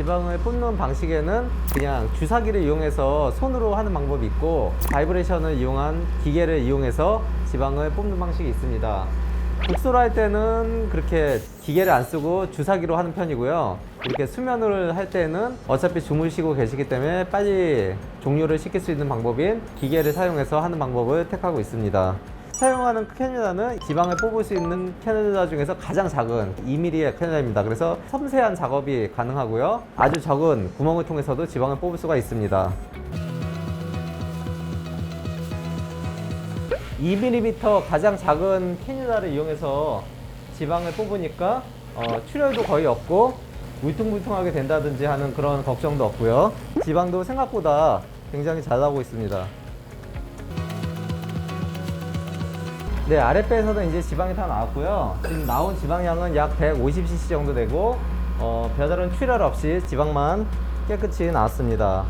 지방을 뽑는 방식에는 그냥 주사기를 이용해서 손으로 하는 방법이 있고 바이브레이션을 이용한 기계를 이용해서 지방을 뽑는 방식이 있습니다. 국소로 할 때는 그렇게 기계를 안 쓰고 주사기로 하는 편이고요. 이렇게 수면을 할 때는 어차피 주무시고 계시기 때문에 빨리 종료를 시킬 수 있는 방법인 기계를 사용해서 하는 방법을 택하고 있습니다. 사용하는 캐뉼라는 지방을 뽑을 수 있는 캐뉼라 중에서 가장 작은 2mm의 캐뉼라입니다. 그래서 섬세한 작업이 가능하고요. 아주 적은 구멍을 통해서도 지방을 뽑을 수가 있습니다. 2mm 가장 작은 캐뉼라를 이용해서 지방을 뽑으니까 어, 출혈도 거의 없고 울퉁불퉁하게 된다든지 하는 그런 걱정도 없고요. 지방도 생각보다 굉장히 잘 나오고 있습니다. 네, 아랫배에서는 이제 지방이 다 나왔고요. 지금 나온 지방량은 약 150cc 정도 되고 어, 별다른 출혈 없이 지방만 깨끗이 나왔습니다.